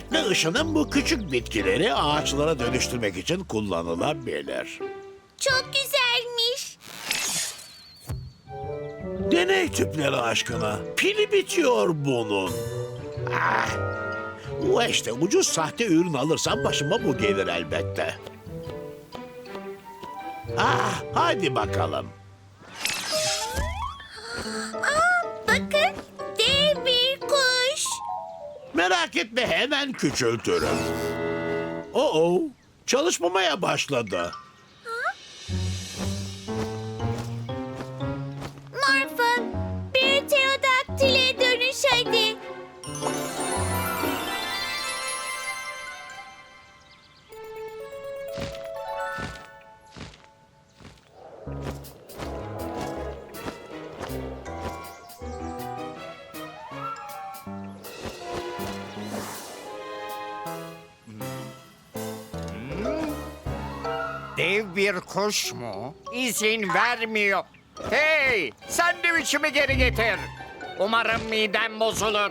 Üretme ışının bu küçük bitkileri ağaçlara dönüştürmek için kullanılabilir. Çok güzelmiş. Deney tüpleri aşkına. Pili bitiyor bunun. Ah, bu işte ucuz sahte ürün alırsam başıma bu gelir elbette. Ah, hadi bakalım. Merak etme hemen küçültürüm. Oo, çalışmamaya başladı. Dev bir kuş mu? İzin vermiyor. Hey! Sandviçimi geri getir. Umarım midem bozulur.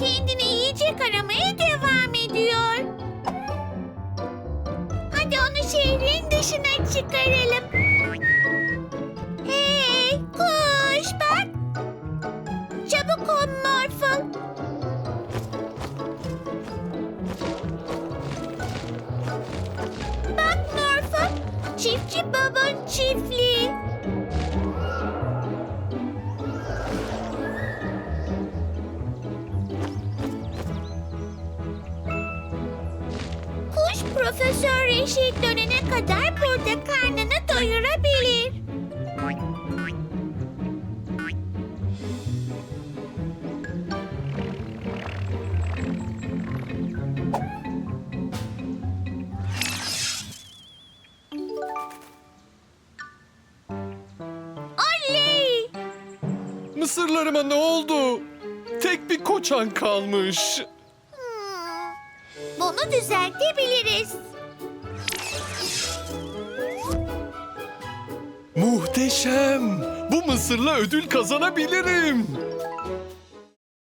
Kendini yiyecek aramaya devam ediyor. Hadi onu şehrin dışına çıkaralım. Ol Morphle. Bak Morphle. Çiftçi babanın çiftliği. Kuş Profesör Reşit dönene Mısırlarıma ne oldu? Tek bir koçan kalmış. Hmm, Bunu düzeltebiliriz. Muhteşem. Bu mısırla ödül kazanabilirim.